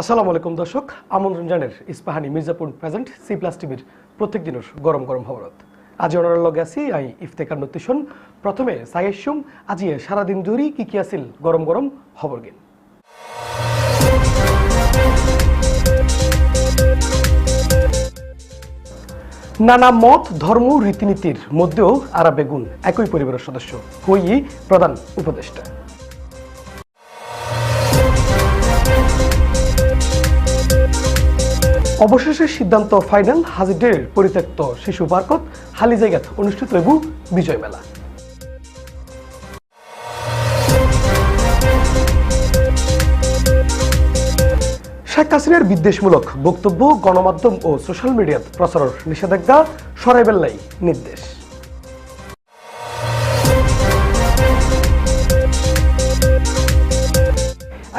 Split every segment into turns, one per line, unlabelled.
আসসালামু আলাইকুম দর্শক, আমন্ত্রণ জানের Ispahani Mirzapur present C plus টিভির প্রত্যেক দিনের গরম গরম খবরত। আজ অনার লগে আছি আই ইফতেকার নতিশন। প্রথমে সাইয়েসুম আজি সারাদিন জুড়ি কি কি আছিল গরম গরম খবর গিন নানা মত, ধর্ম, রীতিনীতির মধ্যেও আরা বেগুন একই পরিবারের সদস্য। হই প্রধান উপদেষ্টা। অবশেষে সিদ্ধান্ত ফাইনাল হাজিডের পরিত্যক্ত শিশু পার্কত হালি জায়গাত অনুষ্ঠিত হইব বিজয় মেলা। শেখ হাসিনার বিদ্বেষমূলক বক্তব্য, গণমাধ্যম ও সোশ্যাল মিডিয়াত প্রচারের নিষেধাজ্ঞা, সরাইবেল্লাই নির্দেশ।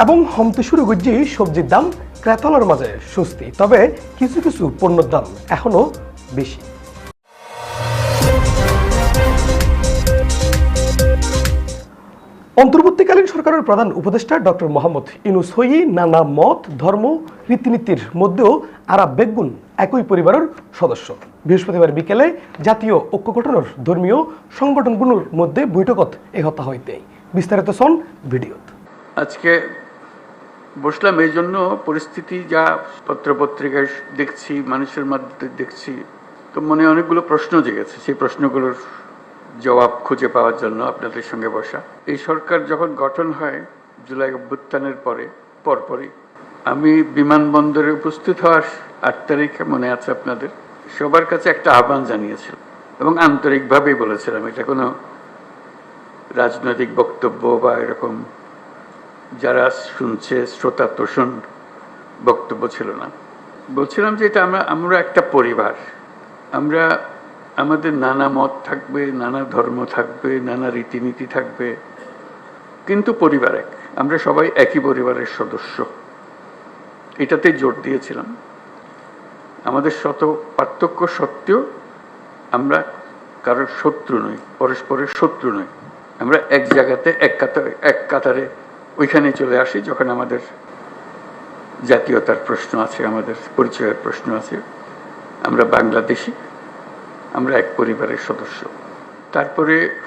এবং হমতে শুরু করছি সবজির দাম ক্রেতালার মাঝে স্বস্তি। তবে কিছু কিছু পণ্যের দাম এখনও বেশি। অন্তর্বর্তীকালীন সরকারের প্রধান উপদেষ্টা ডক্টর মোহাম্মদ ইনুস হই নানা মত, ধর্ম, রীতিনীতির মধ্যেও আরা বেগুন একই পরিবারের সদস্য। বৃহস্পতিবার বিকেলে জাতীয় ঐক্য গঠনের ধর্মীয় সংগঠনগুলোর মধ্যে বৈঠকত এ হত্যা হইতে বিস্তারিত সন ভিডিওত।
আজকে বসলাম, এই জন্য পরিস্থিতি যা পত্রপত্রিকায় দেখছি, মানুষের মধ্যে দেখছি, তো মনে অনেকগুলো প্রশ্ন জেগেছে। সেই প্রশ্নগুলোর জবাব খুঁজে পাওয়ার জন্য আপনাদের সঙ্গে বসা। এই সরকার যখন গঠন হয় জুলাই অভ্যুত্থানের পরে, পরপরই, আমি বিমানবন্দরে উপস্থিত হওয়ার আট তারিখে মনে আছে আপনাদের, সবার কাছে একটা আহ্বান জানিয়েছিলাম এবং আন্তরিকভাবেই বলেছিলাম, এটা কোনো রাজনৈতিক বক্তব্য বা এরকম যারা শুনছে, শ্রোতা তোষণ বক্তব্য ছিল না। বলছিলাম যে এটা আমরা আমরা একটা পরিবার। আমরা, আমাদের নানা মত থাকবে, নানা ধর্ম থাকবে, নানা রীতিনীতি থাকবে, কিন্তু পরিবার এক। আমরা সবাই একই পরিবারের সদস্য। এটাতে জোর দিয়েছিলাম। আমাদের শত পার্থক্য সত্ত্বেও আমরা কারোর শত্রু নই, পরস্পরের শত্রু নই। আমরা এক জায়গাতে, এক কাতারে এক কাতারে ওইখানে চলে আসি যখন আমাদের জাতীয়তার প্রশ্ন আছে, আমাদের পরিচয়ের প্রশ্ন আছে। আমরা বাংলাদেশি, আমরা এক পরিবারের সদস্য। তারপরে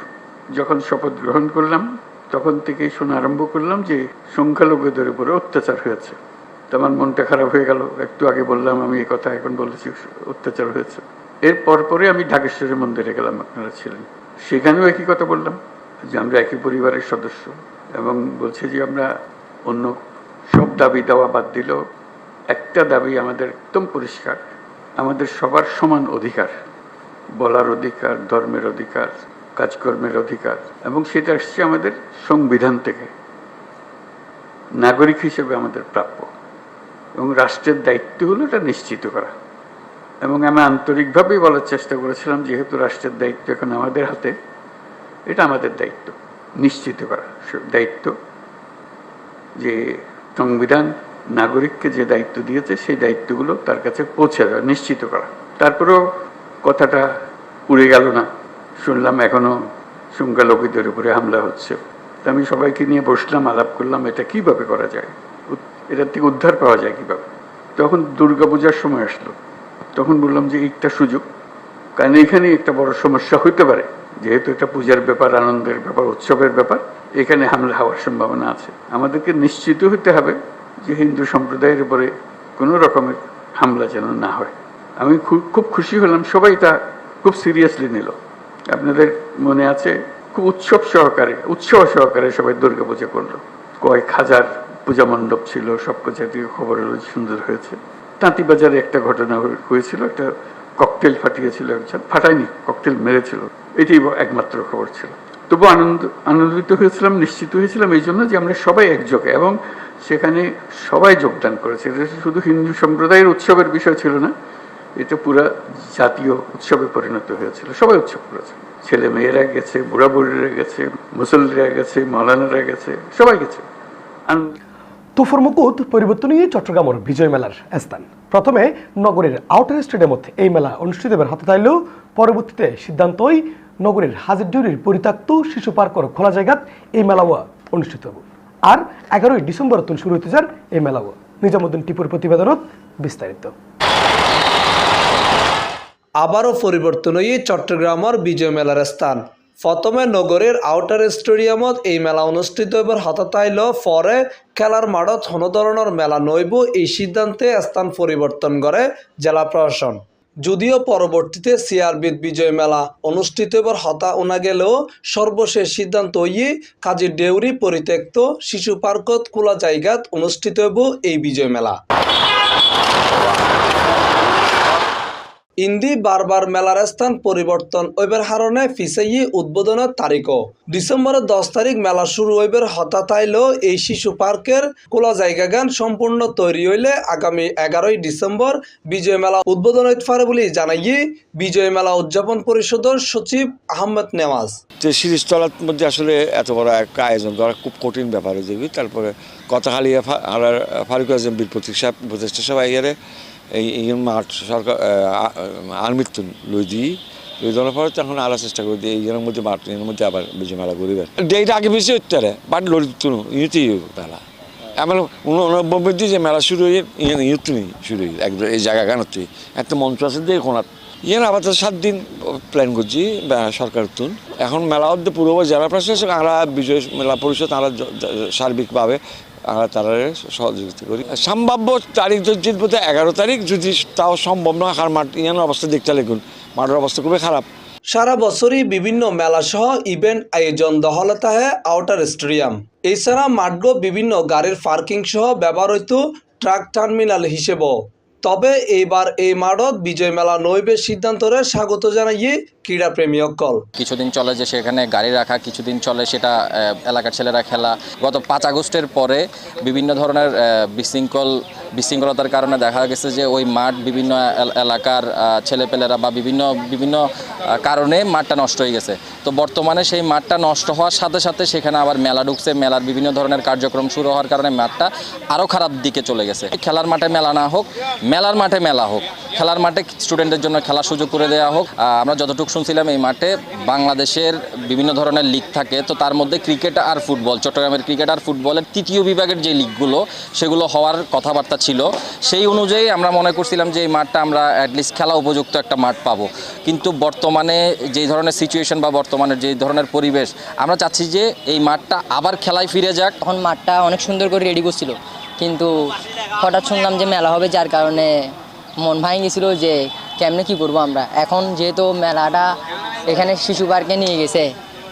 যখন শপথ গ্রহণ করলাম, তখন থেকেই শোনা আরম্ভ করলাম যে সংখ্যালঘুদের উপরে অত্যাচার হয়েছে। আমার মনটা খারাপ হয়ে গেল। একটু আগে বললাম, আমি এই কথা এখন বলেছি, অত্যাচার হয়েছে। এর পরপরে আমি ঢাকেশ্বরের মন্দিরে গেলাম, আপনারা ছিলেন। সেখানেও একই কথা বললাম, যে আমরা একই পরিবারের সদস্য। এবং বলছে যে আমরা অন্য সব দাবি দেওয়া বাদ দিলেও একটা দাবি আমাদের একদম পরিষ্কার, আমাদের সবার সমান অধিকার, বলার অধিকার, ধর্মের অধিকার, কাজকর্মের অধিকার, এবং সেটা আসছে আমাদের সংবিধান থেকে, নাগরিক হিসেবে আমাদের প্রাপ্য, এবং রাষ্ট্রের দায়িত্ব হলো এটা নিশ্চিত করা। এবং আমি আন্তরিকভাবেই বলার চেষ্টা করেছিলাম, যেহেতু রাষ্ট্রের দায়িত্ব এখন আমাদের হাতে, এটা আমাদের দায়িত্ব, নিশ্চিত করা। দায়িত্ব যে সংবিধান নাগরিককে যে দায়িত্ব দিয়েছে, সেই দায়িত্বগুলো তার কাছে পৌঁছে দেওয়া, নিশ্চিত করা। তারপরেও কথাটা উড়ে গেল না। শুনলাম এখনও সংখ্যালঘুদের উপরে হামলা হচ্ছে। আমি সবাইকে নিয়ে বসলাম, আলাপ করলাম, এটা কীভাবে করা যায়? এটার থেকে উদ্ধার পাওয়া যায় কীভাবে? তখন দুর্গাপূজার সময় আসলো। তখন বললাম যে একটা সুযোগ। কারণ এখানে একটা বড় সমস্যা হইতে পারে। যেহেতু এটা পূজার ব্যাপার, আনন্দের ব্যাপার, উৎসবের ব্যাপার, এখানে হামলা হওয়ার সম্ভাবনা আছে। আমাদেরকে নিশ্চিত হতে হবে যে হিন্দু সম্প্রদায়ের উপরে কোনো রকমের হামলা যেন না হয়। আমি খুব খুব খুশি হলাম, সবাই তা খুব সিরিয়াসলি নিল। আপনাদের মনে আছে, খুব উৎসব সহকারে উৎসব সহকারে সবাই দুর্গা পূজা করল। কয়েক হাজার পূজা মণ্ডপ ছিল সব জাতীয় খবর সুন্দর হয়েছে। তাঁতিবাজারে একটা ঘটনা হয়েছিল, একটা ককটেল ফাটিয়েছিল একজন, ফাটায়নি, ককটেল মেরেছিল। এটি একমাত্র খবর ছিল। তবু আনন্দ, আনন্দিত হয়েছিলাম, নিশ্চিত হয়েছিলাম এই জন্য যে আমরা সবাই একযোগে এবং সেখানে সবাই যোগদান করেছে। এটা শুধু হিন্দু সম্প্রদায়ের উৎসবের বিষয় ছিল না, এটা পুরা জাতীয় উৎসবে পরিণত হয়েছিল। সবাই উৎসব করেছে। ছেলে মেয়েরা গেছে, বুড়া বুড়িরা গেছে, মুসল্লিরা গেছে, মৌলানারা গেছে, সবাই গেছে।
তুফর মুকুত, পরিবর্তন নিয়ে চট্টগ্রামের বিজয় মেলার স্থান। প্রথমে নগরীর আউটার স্টেডিয়ামত এই মেলা অনুষ্ঠিত এবার হাতে তাইলেও পরবর্তীতে সিদ্ধান্তই নগরীর হাজির ডিউরির পরিত্যক্ত শিশু পার্কর খোলা জায়গাত এই মেলাও অনুষ্ঠিত হব। আর এগারোই ডিসেম্বর তুল শুরু হতে যার এই মেলাও। নিজামুদ্দিন টিপুর প্রতিবেদনত বিস্তারিত।
আবারও পরিবর্তন হয়ে চট্টগ্রামের বিজয় মেলার স্থান। প্রথমে নগরের আউটার স্টেডিয়ামত এই মেলা অনুষ্ঠিত এবার হতাতাইল পরে খেলার মাঠত কোনো ধরনের মেলা নইব এই সিদ্ধান্তে স্থান পরিবর্তন করে জেলা প্রশাসন যদিও পরবর্তীতে সিআরবির বিজয় মেলা অনুষ্ঠিত এবার হতা উনা গেলেও সর্বশেষ সিদ্ধান্ত ইয়ে কাজী ডেউরি পরিত্যক্ত শিশু পার্কত খোলা জায়গাত অনুষ্ঠিত হইব এই বিজয় মেলা। ইন্দি বারবার মেলার স্থান পরিবর্তন ওইবার হারণে ফিসাইয়ে উদ্বোধনের তারিখও। ডিসেম্বরের দশ তারিখ মেলা শুরু হইবার হঠাৎ আইলেও এই শিশু পার্কের কোলা জায়গা গান সম্পূর্ণ তৈরি হইলে আগামী এগারোই ডিসেম্বর বিজয় মেলা উদ্বোধন হইতে পারে বলে জানাইয়ে বিজয় মেলা উদযাপন পরিষদের সচিব আহমেদ নেওয়াজ।
যে সিরিজতলার মধ্যে আসলে এত বড় একটা আয়োজন করা খুব কঠিন ব্যাপার হয়ে যাবে তারপরে কথাখালি আর ফারুক আজম বীর প্রতীক সাহেব, উপদেষ্টা সবাই এই মাঠ সরকার আর্মির লই দিই লই দেওয়ার পরে তখন আলা চেষ্টা করে দিই এইখানের মধ্যে মাঠ এর মধ্যে আবার বিজয় মেলা করিবে ডেট আগে বেশি হচ্ছে রে বাট লড়ি তুন ইউতেই মেলা এমন উননব্বই দিয়ে যে মেলা শুরু হয়ে ইউত নেই শুরু হয়ে, একদম এই জায়গা কেনতে একটা মঞ্চ আছে দিয়ে কোনার ইয়ে আবার তো সাত দিন প্ল্যান করছি সরকার তুন এখন মেলা অর্ধে পূর্ব জেলা প্রশাসক আমরা বিজয় মেলা পরিষদ আমরা সার্বিকভাবে আমরা তারা সহযোগিতা করি। সম্ভাব্য তারিখ যদি বলতে এগারো তারিখ যদি তাও সম্ভব নয় আর মাঠ ইয়ান অবস্থা দেখতে লেগুন। মাঠের অবস্থা খুবই খারাপ।
সারা বছরই বিভিন্ন মেলা সহ ইভেন্ট আয়োজন দহলতা হয় আউটার স্টেডিয়াম। এছাড়া মাঠগো বিভিন্ন গাড়ির পার্কিং সহ ব্যবহৃত ট্রাক টার্মিনাল হিসেবেও। তবে এইবার এই মাঠত বিজয় মেলা নইবে সিদ্ধান্তরে স্বাগত জানাইয়ে ক্রীড়া প্রেমী অকল
কিছুদিন চলে যে সেখানে গাড়ি রাখা, কিছুদিন চলে সেটা এলাকার ছেলেরা খেলা। গত পাঁচ আগস্টের পরে বিভিন্ন ধরনের বিশৃঙ্খল, বিশৃঙ্খলতার কারণে দেখা গেছে যে ওই মাঠ বিভিন্ন এলাকার ছেলেপেলেরা বা বিভিন্ন বিভিন্ন কারণে মাঠটা নষ্ট হয়ে গেছে। তো বর্তমানে সেই মাঠটা নষ্ট হওয়ার সাথে সাথে সেখানে আবার মেলা ঢুকছে, মেলার বিভিন্ন ধরনের কার্যক্রম শুরু হওয়ার কারণে মাঠটা আরও খারাপ দিকে চলে গেছে। খেলার মাঠে মেলা না হোক মেলার মাঠে মেলা হোক, খেলার মাঠে স্টুডেন্টদের জন্য খেলার সুযোগ করে দেওয়া হোক। আমরা যতটুকু শুনছিলাম এই মাঠে বাংলাদেশের বিভিন্ন ধরনের লিগ থাকে, তো তার মধ্যে ক্রিকেট আর ফুটবল চট্টগ্রামের ক্রিকেট আর ফুটবলের তৃতীয় বিভাগের যে লিগগুলো সেগুলো হওয়ার কথাবার্তা ছিল। সেই অনুযায়ী আমরা মনে করছিলাম যে এই মাঠটা আমরা অ্যাটলিস্ট খেলা উপযুক্ত একটা মাঠ পাবো। কিন্তু বর্তমানে যেই ধরনের সিচুয়েশন বা বর্তমানে যেই ধরনের পরিবেশ, আমরা চাচ্ছি যে এই মাঠটা আবার খেলায় ফিরে যাক।
তখন মাঠটা অনেক সুন্দর করে রেডি করছিল। কিন্তু হঠাৎ শুনলাম যে মেলা হবে, যার কারণে মন ভাঙে গেছিল যে কেমনে কি করব আমরা। এখন যেহেতু মেলাটা এখানে শিশু পার্কে নিয়ে গেছে,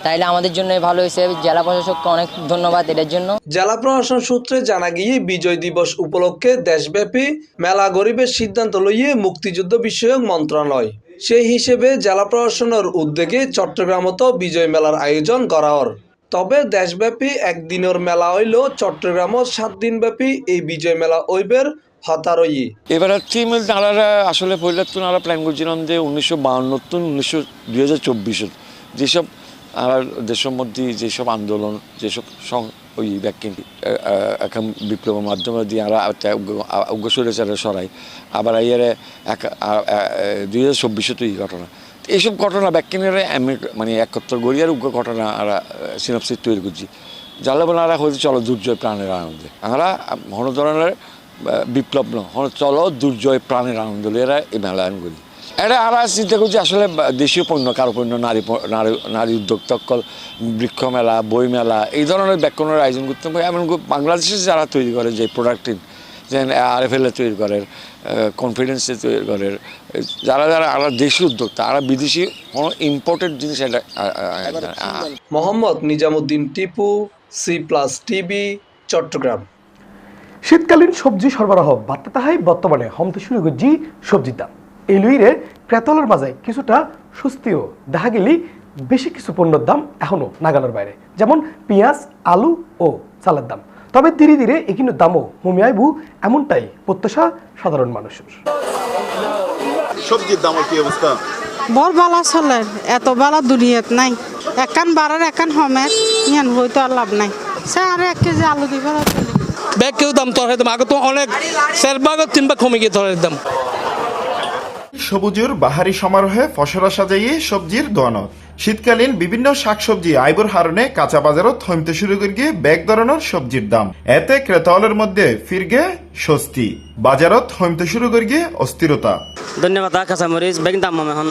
তাইলে আমাদের জন্য ভালো হয়েছে। জেলা প্রশাসককে অনেক ধন্যবাদ এটার জন্য।
জেলা প্রশাসন সূত্রে জানা গিয়ে বিজয় দিবস উপলক্ষে দেশব্যাপী মেলা গরিবের সিদ্ধান্ত লইয়ে মুক্তিযুদ্ধ বিষয়ক মন্ত্রণালয়, সেই হিসেবে জেলা প্রশাসনের উদ্যোগে চট্টগ্রামত বিজয় মেলার আয়োজন করা হর। তবে দেশব্যাপী একদিনের মেলা হইলেও চট্টগ্রামত সাত দিনব্যাপী এই বিজয় মেলা ওইবের হতারই
এবার টিম তারা আসলে তো আমরা প্ল্যান করছিলাম যে উনিশশো বাউন্ন তুন উনিশশো দুই হাজার চব্বিশের যেসব আর দেশের মধ্যে যেসব আন্দোলন, যেসব ওই ব্যাকিং এখন বিপ্লবের মাধ্যমে দিয়ে আমরা অগ্রসরেচারে সরাই আবার ইয়ারে এক দুই হাজার চব্বিশে তো এই ঘটনা। এইসব ঘটনা ব্যাকিংয়ের মানে একত্র গড়িয়ার উগ্র ঘটনা আমরা সিনাপসিস তৈরি করছি। যারা বলে হয়তো চলো দুর্জয় প্রাণের আনন্দে। আমরা হন ধরনের বিপ্লব নয় হন চলো দুর্জয় প্রাণের আনন্দ এরা এই মেলায়ন করি। এটা আমরা চিন্তা করছি, আসলে দেশীয় পণ্য কারও পণ্য নারী নারী নারী উদ্যোক্তা কল বৃক্ষ মেলা, বই মেলা, এই ধরনের ব্যাকরণের আয়োজন করতে হবে এমন বাংলাদেশে যারা তৈরি করে যে প্রোডাক্টিভ যেন আর এফ তৈরি করে কনফিডেন্সে তৈরি করে। যারা যারা আমরা দেশি উদ্যোক্তা আর বিদেশি কোনো ইম্পোর্টেড জিনিস এটা
Mohammad Nizamuddin Tipu C plus TV Chittagong.
শীতকালীন সবজি সরবরাহ বাড়তে তাহাই বর্তমানে হমতে শুরু করছি সবজির দাম। এই লুইরে ক্রেতালের মাঝে কিছুটা স্বস্তিও। দেখা গেলি বেশি কিছু পণ্যের দাম এখনও নাগালের বাইরে। যেমন পেঁয়াজ আলু ও চালের দাম। তবে ধীরে ধীরে এগুলো দামও কমে আইবু এমনটাই প্রত্যাশা সাধারণ মানুষের।
সবজির দামের কি অবস্থা?
বর বালা চলে এত বালা দুনিয়াত নাই। একান বাড়ার একান সমেত ইয়ান হয়তো আর লাভ নাই। সে আর এক কেজি আলু দিব
ব্যাগকেও দাম তরকারির দাম? আগে তো অনেক চার ভাগ তিন কমে গিয়ে তরকারির দাম।
সবুজের বাহারি সমারোহে ফসলা সাজাইয়ে সবজির দোয়ানত। শীতকালীন বিভিন্ন শাকসবজি আইবর হারণে কাঁচা বাজারত থমতে শুরু করে গিয়ে ব্যাগ ধরনের সবজির দাম। এতে ক্রেতাওয়ালের মধ্যে ফিরগে স্বস্তি। বাজারত থমতে শুরু করে গিয়ে অস্থিরতা।
ধন্যবাদ কাঁচামরিচ বেগিন দাম মামে এখন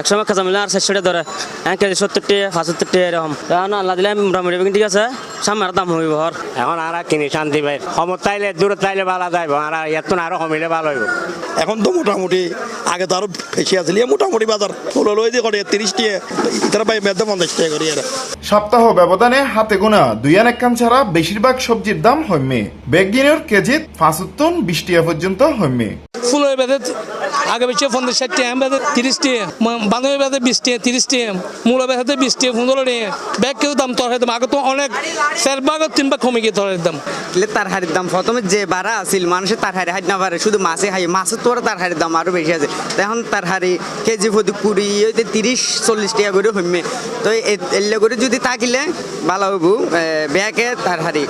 একসময় কাঁচামরিচ আর শেষ ধরে এক কেজি সত্তর টাকা পঁচাত্তর টাকা এরকম এখন আল্লাহ দিলে মোটামুটি ঠিক আছে? সামনে আর দাম হইব হর
এখন আর কিনি শান্তি পাই সমত তাইলে দূরে তাইলে ভালো যাইব আর ইয়াত আরও কমিলে ভালো হইব।
এখন তো মোটামুটি আগে তো আরও বেশি আছিল ইয়ে মোটামুটি বাজার ফুল লই দিয়ে করে তিরিশ টাকা
সপ্তাহ ব্যবধানে হাতে গোনা দুই আন একখান ছাড়া বেশিরভাগ সবজির দাম হইমে। বেগদিনের কেজি পাঁচত্তর, বিশ টাকা পর্যন্ত হইমে।
ফুলের বেঁধে আগে বেশি পঞ্চাশ ষাট টাকা বেঁধে তিরিশ টাকা বান্ধবী বেঁধে বিশ টাকা তিরিশ টাকা মূলা বেঁধে বিশ টাকা পনেরো টাকা ব্যাগ কেউ দাম তরকারি দাম, আগে তো অনেক চার ভাগ তিন ভাগ কমে গিয়ে তরকারির দাম।
তার হাড়ির দাম প্রথমে যে বাড়া আছিল মানুষের তার হাড়ি হাইট না পারে শুধু মাছে খাই মাছের তো তার হাড়ির দাম আরও বেশি আছে। এখন তার হাড়ি কেজি প্রতি কুড়ি হইতে তিরিশ, চল্লিশ টাকা করে হইমে। তো এলে করে যদি তাকিলে ভালো হইব ব্যাগে তার হাড়ি।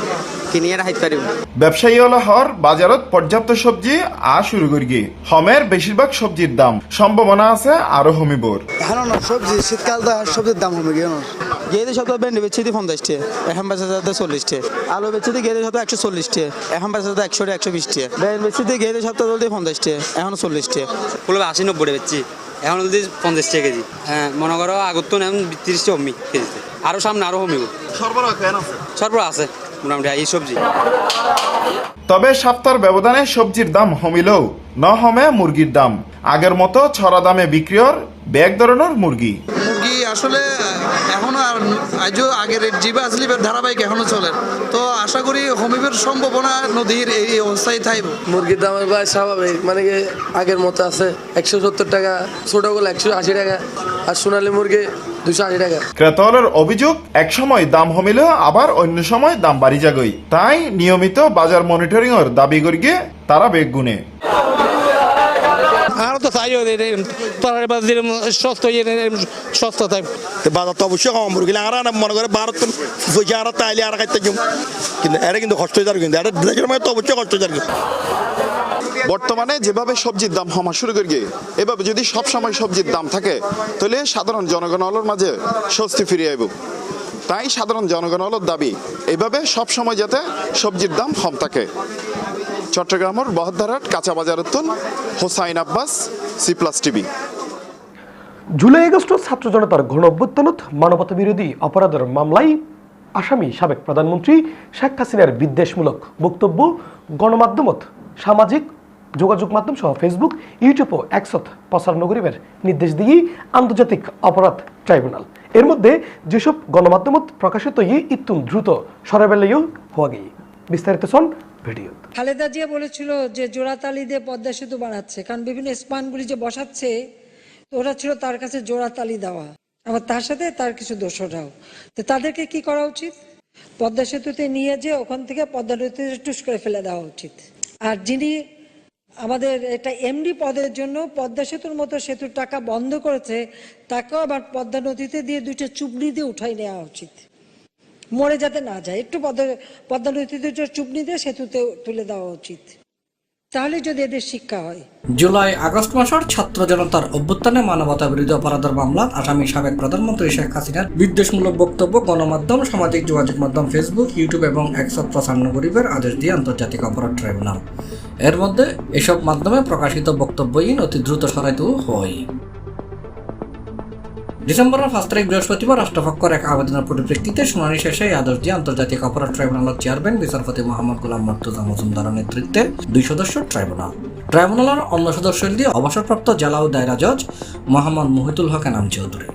কিনিয়ে রাখতে পারিব।
ব্যবসায়ী হল হর বাজারত পর্যাপ্ত সবজি আ শুরু করি হমের বেশিরভাগ সবজির দাম। সম্ভাবনা আছে আরও হমিবর।
এখন না সবজি শীতকাল তো সবজির দাম হবে গিয়ে গেদে শত ভেন্ডি বেচছি দি পঞ্চাশ টাকা এখন বেচা যাতে চল্লিশ টাকা আলু বেচছি দি গেদে শত একশো চল্লিশ টাকা এখন বেচা যাতে একশো একশো বিশ টাকা বেন বেচছি দি গেদে সপ্তাহ দিয়ে পঞ্চাশ টাকা এখন চল্লিশ টাকা
আশি নব্বই বেচছি এখন যদি পঞ্চাশ টাকা কেজি। হ্যাঁ মনে করো আগত তো এখন তিরিশ টাকা কেজিতে। আরও সামনে আরও কমিব
সরবরাহ
সরবরাহ আছে। মোটামুটি এই সবজি।
তবে সপ্তাহের ব্যবধানে সবজির দাম হমিলেও ন হমে মুরগির দাম। আগের মতো ছড়া দামে বিক্রিয়র ব্যাগ ধরনের মুরগি।
মুরগি আসলে এখনও আর আজও আগের জিবা আসলি ধারাবাহিক এখনও চলে। তো আশা করি হমিবের সম্ভাবনা নদীর এই অবস্থায় থাকব
মুরগির দাম এবার স্বাভাবিক। মানে কি আগের মতো আছে একশো সত্তর টাকা ছোটগুলো একশো আশি টাকা। আর সোনালী মুরগি দুশো আশি টাকা।
ক্রেতাওয়ালের অভিযোগ এক সময় দাম হমিলেও আবার অন্য সময় দাম বাড়ি যাগই তাই নিয়মিত বাজার মনিটরিং এর দাবি করি গিয়ে তারা বেগ গুনে
আরও তো চাই তরকারি বাদ দিলে সস্তা ইয়ে সস্তা
বাজার তো অবশ্যই কম আর মনে করে ভারত পয়সা আর তাইলে আর খাইতে কিন্তু এটা কিন্তু কষ্ট হয়ে যাবে কিন্তু এটা তো অবশ্যই কষ্ট হয়ে যাবে।
বর্তমানে যেভাবে সবজির দাম হমা শুরু করি এভাবে যদি সব সময় সবজির দাম থাকে, তাহলে সাধারণ জনগণ হলোর মাঝে স্বস্তি ফিরে আইব। তাই সাধারণ জনগণ হলোর দাবি, এভাবে সব সময় যাতে সবজির দাম কম থাকে। চট্টগ্রামের বহদ্দারহাট কাঁচা বাজার Hossain Abbas, C plus TV.
July August ছাত্র জনতার ঘন অভ্যুত্থানত মানবতা বিরোধী অপরাধের মামলায় আসামি সাবেক প্রধানমন্ত্রী শেখ হাসিনার বিদ্বেষমূলক বক্তব্য গণমাধ্যমত সামাজিক যোগাযোগ মাধ্যম সহ ফেসবুক ইউটিউব ও একসত প্রচারণ করিবার নির্দেশ দিয়ে আন্তর্জাতিক অপরাধ ট্রাইব্যুনাল। এর মধ্যে যেসব গণমাধ্যমত প্রকাশিত ই ইত্যুন দ্রুত সরাবেলাইও হওয়া গিয়ে বিস্তারিত শোন ভিডিও
খালেদা জিয়া বলেছিল যে জোড়াতালি দিয়ে পদ্মা সেতু বানাচ্ছে, কারণ বিভিন্ন স্পানগুলি যে বসাচ্ছে ওরা ছিল তার কাছে জোড়াতালি দেওয়া। আবার তার সাথে তার কিছু দোষরাও তো তাদেরকে কি করা উচিত? পদ্মা সেতুতে নিয়ে যে ওখান থেকে পদ্মা নদীতে টুস করে ফেলে দেওয়া উচিত। আর যিনি আমাদের এটা এমডি পদের জন্য পদ্মা সেতুর মতো সেতুর টাকা বন্ধ করেছে, তাকেও আবার পদ্মা নদীতে দিয়ে দুইটা চুবড়ি দিয়ে উঠাই নেওয়া উচিত। মরে যাতে না যায়, একটু পদ্মা পদ্মা নদীতে চুপনি দিয়ে সেতুতে তুলে দেওয়া উচিত। তাহলে যদি এদের শিক্ষা হয়।
জুলাই আগস্ট মাসের ছাত্র জনতার অভ্যুত্থানে মানবতা বিরোধী অপরাধের মামলাত আসামি সাবেক প্রধানমন্ত্রী শেখ হাসিনার বিদ্বেষমূলক বক্তব্য, গণমাধ্যম, সামাজিক যোগাযোগ মাধ্যম ফেসবুক ইউটিউব এবং একশো প্রচান্ন গরিবের আদেশ দিয়ে আন্তর্জাতিক অপরাধ ট্রাইব্যুনাল। এর মধ্যে এসব মাধ্যমে প্রকাশিত বক্তব্যহীন অতি দ্রুত সরাইতে হয়। ডিসেম্বরের পাঁচ তারিখ বৃহস্পতিবার রাষ্ট্রপক্ষের এক আবেদনের পরিপ্রেক্ষিতে শুনানি শেষে এই আদেশ দিয়ে আন্তর্জাতিক অপরাধ ট্রাইব্যুনালের চেয়ারম্যান বিচারপতি মোহাম্মদ গোলাম মর্তুজা মজুমদারের নেতৃত্বে দুই সদস্য ট্রাইব্যুনাল। ট্রাইব্যুনালের অন্য সদস্য দিয়ে অবসরপ্রাপ্ত জেলা ও দায়রা জজ মোহাম্মদ মহিতুল হক নাম চৌধুরী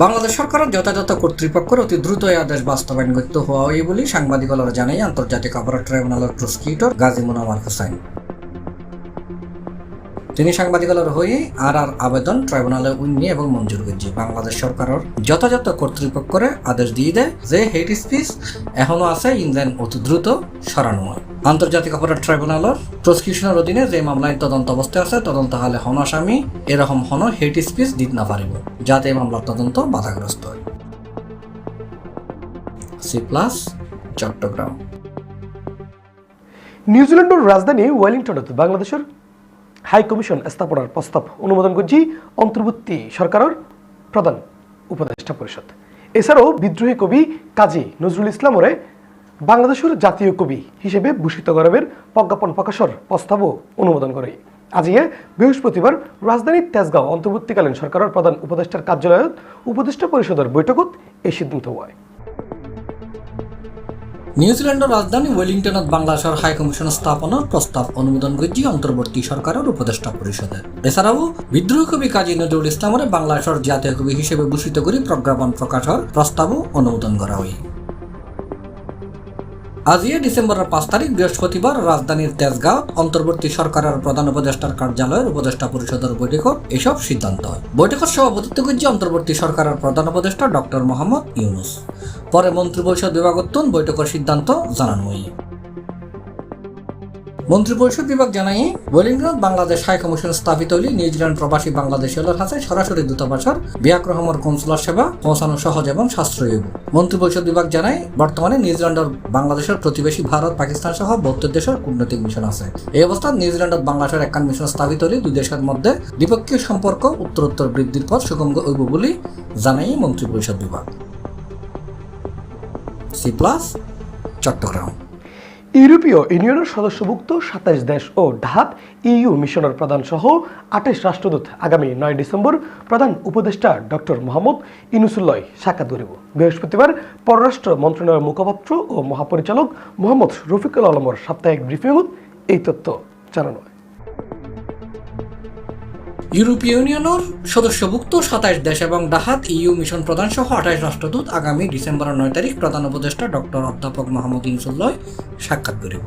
বাংলাদেশ সরকারের যথাযথ কর্তৃপক্ষের অতি দ্রুত এই আদেশ বাস্তবায়ন করতে হওয়া বলে সাংবাদিকরা জানাই আন্তর্জাতিক অপরাধ ট্রাইব্যুনালের প্রসিকিউটর গাজী মুনামার হোসাইন তিনি সাংবাদিকদের হয়ে আর আর আবেদন ট্রাইব্যুনালে উন্নি এবং মঞ্জুর করছে। বাংলাদেশ সরকারের যথাযথ কর্তৃপক্ষরে আদেশ দিয়ে দেয় যে হেট স্পিচ এখনও আছে ইন্ডিয়ান অতি দ্রুত সরানো আন্তর্জাতিক অপরাধ ট্রাইব্যুনালের প্রসিকিউশনের অধীনে যে মামলায় তদন্ত অবস্থায় আছে, তদন্ত হলে হন আসামি এরকম হন হেট স্পিচ দিতে না পারিব, যাতে এই মামলার তদন্ত বাধাগ্রস্ত হয়। চট্টগ্রাম।
নিউজিল্যান্ডের রাজধানী ওয়েলিংটনত বাংলাদেশের হাই কমিশন স্থাপনার প্রস্তাব অনুমোদন করছি অন্তর্বর্তী সরকারের প্রধান উপদেষ্টা পরিষদ। এছাড়াও বিদ্রোহী কবি কাজী নজরুল ইসলামরে বাংলাদেশের জাতীয় কবি হিসেবে ভূষিত গরবের প্রজ্ঞাপন প্রকাশের প্রস্তাবও অনুমোদন করে। আজিয়ে বৃহস্পতিবার রাজধানীর তেজগাঁও অন্তর্বর্তীকালীন সরকারের প্রধান উপদেষ্টার কার্যালয়ত উপদেষ্টা পরিষদের বৈঠকত এই সিদ্ধান্ত হয়।
নিউজিল্যান্ডের রাজধানী ওয়েলিংটনত বাংলাদেশের হাই কমিশন স্থাপনের প্রস্তাব অনুমোদন করেছে অন্তর্বর্তী সরকারের উপদেষ্টা পরিষদে। এছাড়াও, বিদ্রোহী কবি কাজী নজরুল ইসলামের বাংলাদেশের জাতীয় কবি হিসেবে ভূষিত করে প্রজ্ঞাপন প্রকাশের প্রস্তাবও অনুমোদন করা হয়। আজিয়ে ডিসেম্বরের পাঁচ তারিখ, বৃহস্পতিবার রাজধানীর তেজগাঁও অন্তর্বর্তী সরকারের প্রধান উপদেষ্টার কার্যালয়ের উপদেষ্টা পরিষদের বৈঠকত এসব সিদ্ধান্ত হয়। বৈঠকের সভাপতিত্ব করছে অন্তর্বর্তী সরকারের প্রধান উপদেষ্টা ডক্টর মোহাম্মদ ইউনুস। পরে মন্ত্রিপরিষদ বিভাগোত্তন বৈঠকের সিদ্ধান্ত জানানো মন্ত্রিপরিষদ বিভাগ জানাই ওয়েলিংটন বাংলাদেশ হাই কমিশন স্থাপিত হলে নিউজিল্যান্ড প্রবাসী বাংলাদেশীদের হাতে সরাসরি দূতাবাসের বিয়াক রহমর কনসুলার সেবা পৌঁছানো সহজ এবং সাশ্রয়ী মন্ত্রিপরিষদ বিভাগ জানায়, বর্তমানে নিউজিল্যান্ডের বাংলাদেশের প্রতিবেশী ভারত, পাকিস্তান সহ বত্তর দেশের কূটনৈতিক মিশন আছে। এই অবস্থায় নিউজিল্যান্ডত বাংলাদেশের একখান মিশন স্থাপিত হলে দুই দেশের মধ্যে দ্বিপক্ষীয় সম্পর্ক, উত্তরোত্তর বৃদ্ধির পথ সুগম হইব বলে জানাই মন্ত্রিপরিষদ বিভাগ। C plus, Chittagong.
ইউরোপীয় ইউনিয়নের সদস্যভুক্ত সাতাইশ দেশ ও ঢাপ ইইউ মিশনের প্রধান সহ আঠাইশ রাষ্ট্রদূত আগামী নয় ডিসেম্বর প্রধান উপদেষ্টা ডক্টর মোহাম্মদ ইনুসুল্লয় সাক্ষাৎ করিব। বৃহস্পতিবার পররাষ্ট্র মন্ত্রণালয়ের মুখপাত্র ও মহাপরিচালক মোহাম্মদ রফিকুল আলমর সাপ্তাহিক ব্রিফিংত এই তথ্য জানানো
ইউরোপীয় ইউনিয়নের সদস্যভুক্ত সাতাইশ দেশ এবং ডাহাত ইইউ মিশন প্রধান সহ আঠাইশ রাষ্ট্রদূত আগামী ডিসেম্বরের নয় তারিখ প্রধান উপদেষ্টা ডক্টর অধ্যাপক মোহাম্মদ ইনসুল্লয় সাক্ষাৎ করিব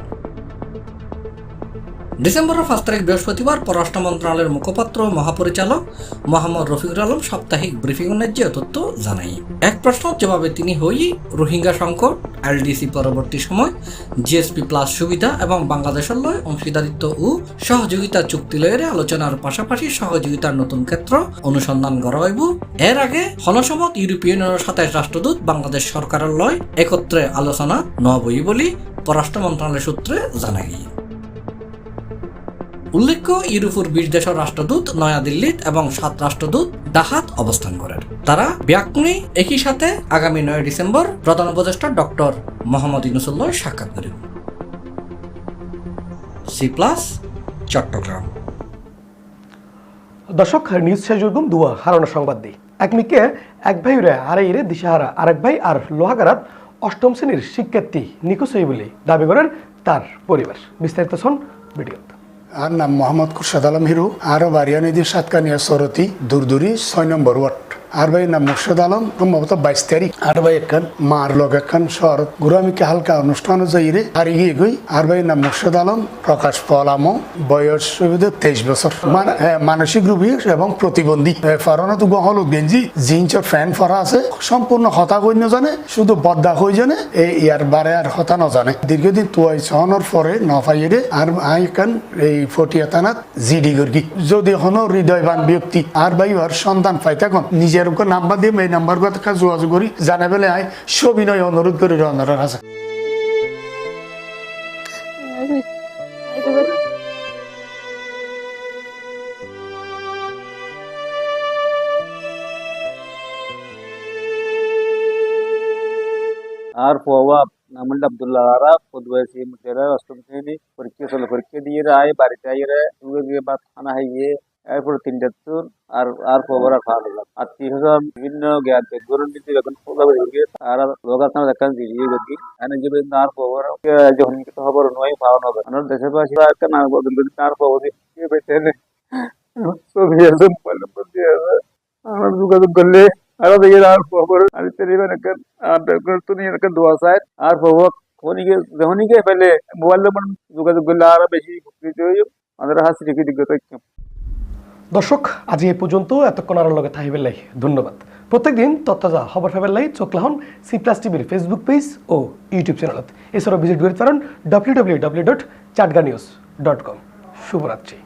ডিসেম্বরের পাঁচ তারিখ বৃহস্পতিবার পররাষ্ট্র মন্ত্রণালয়ের মুখপাত্র, মহাপরিচালক মোহাম্মদ রফিকুল আলম সাপ্তাহিক ব্রিফিং যে তথ্য জানাই এক প্রশ্ন, জবাবে তিনি হই রোহিঙ্গা সংকট? এলডিসি পরবর্তী সময় জিএসপি প্লাস সুবিধা এবং বাংলাদেশের লয় অংশীদারিত্ব ও সহযোগিতা চুক্তি লয়ের আলোচনার পাশাপাশি সহযোগিতার নতুন ক্ষেত্র অনুসন্ধান করা হইব। এর আগে হলসমত ইউরোপীয় ইউনিয়নের সাতাইশ রাষ্ট্রদূত বাংলাদেশ সরকারের লয় একত্রে আলোচনা নবই বলি পররাষ্ট্র মন্ত্রণালয় সূত্রে জানা গিয়ে উল্লেখ্য ইউরোপের বিশ দেশের রাষ্ট্রদূত নয়াদিল্লিত এবং সাত রাষ্ট্রদূত ডাহাত অবস্থান করেন। তারা ব্যাকুনি একই সাথে আগামী নয় ডিসেম্বর প্রধান উপদেষ্টা ডক্টর মোহাম্মদ ইনুসুল্লাহ সাক্ষাৎ করেন। C plus Chittagong.
দর্শক, নিউজ শেষ যোগম দুয়া, হারানো সংবাদ দিই এক মিকে এক ভাই রে আড়াই রে দিশাহারা। আরেক ভাই আর লোহাগারাত অষ্টম শ্রেণির শিক্ষার্থী নিখোঁজ হই বলে দাবি করেন তার পরিবার। বিস্তারিত শোন ভিডিওতে।
আর নাম মোহাম্মদ খুরশাদ আলম হিরু। আরও বারিয়ানিদি সাতকানিয়া সরতি দূরদূরি ছয় নম্বর ওয়ার্ড। আর ভাই নাম মুর্শিদ আলম সম্ভবত বাইশ তারিখ আর ভাই একখান মার লগ একখান শহর গুরামিকে হালকা অনুষ্ঠান যাইরে আর গিয়ে গই আর ভাই নাম মুর্শিদ আলম প্রকাশ পল আমো বয়স তেইশ বছর মানসিক রোগী এবং প্রতিবন্ধী ফারণত গহল গেঞ্জি জিন্সর ফ্যান ফরা আছে সম্পূর্ণ হতা কই জানে শুধু বদ্দা হই জানে এই ইয়ার বারে আর হতা নজানে দীর্ঘদিন তুয়াই সহনের পরে নফাইরে আর আই কান এই ফটিয়া থানাত জিডি গর্গি যদি হন হৃদয়বান ব্যক্তি আর ভাই ওর সন্তান পাই থাকুন নিজের এরকম নাম্বার দিয়ে এই নাম্বারগুলো থেকে যোগাযোগ করি জানাবেলে আয় সবিনয় অনুরোধ করি রনার আছে
ಆರ್ ಪೋವಾ ನಮ್ಮಲ್ಲಿ ಅಬ್ದುಲ್ಲಾ ಆರ ಪುದ್ವಯಸಿ ಮುಟ್ಟೇರ ಅಷ್ಟೊಂದು ಕೊರಕೆ ಸ್ವಲ್ಪ ಕೊರಕೆ ದೀರ ಆಯ್ ಬಾರಿ ತಾಯಿರ ಇವಾಗ ಬಾತ್ ಹಣ ಹೈಯೇ এরপর তিনটা তুন আর আর আর খাওয়া দিলাম আর তিন হাজার বিভিন্ন জ্ঞান গরুন দিতে যখন খোলা বেরিয়ে গিয়ে আর লোকাল থানা দেখান দিয়ে গেছি এনে যে আর খবর যখন কিছু খবর নয় পাওয়া হবে। আমার দেশের পাশে একটা না বদল করে আর খবর দিয়ে বেঁচে নে আছে মোবাইল দিয়ে আছে আমার যোগাযোগ করলে আরও দেখি আর খবর আর তেরিবেন একটা আর তুমি একটা দোয়া চাই। আর খবর খনিকে যখনই পেলে মোবাইল নম্বর যোগাযোগ করলে আরও বেশি উপকৃত হই আমাদের হাসি রেখে তথ্য
দর্শক, আজি এই পর্যন্ত। এতক্ষণ আর লগে থাকবে লাই। ধন্যবাদ। প্রত্যেকদিন তত্ত্বাজা খবর পাবেন লাই, চোখ লাহন, সি প্লাস টিভির ফেসবুক পেজ ও ইউটিউব চ্যানেলত। এছাড়াও ভিজিট করতে পারেন W W W dot Chatga news dot com শুভরাত্রি।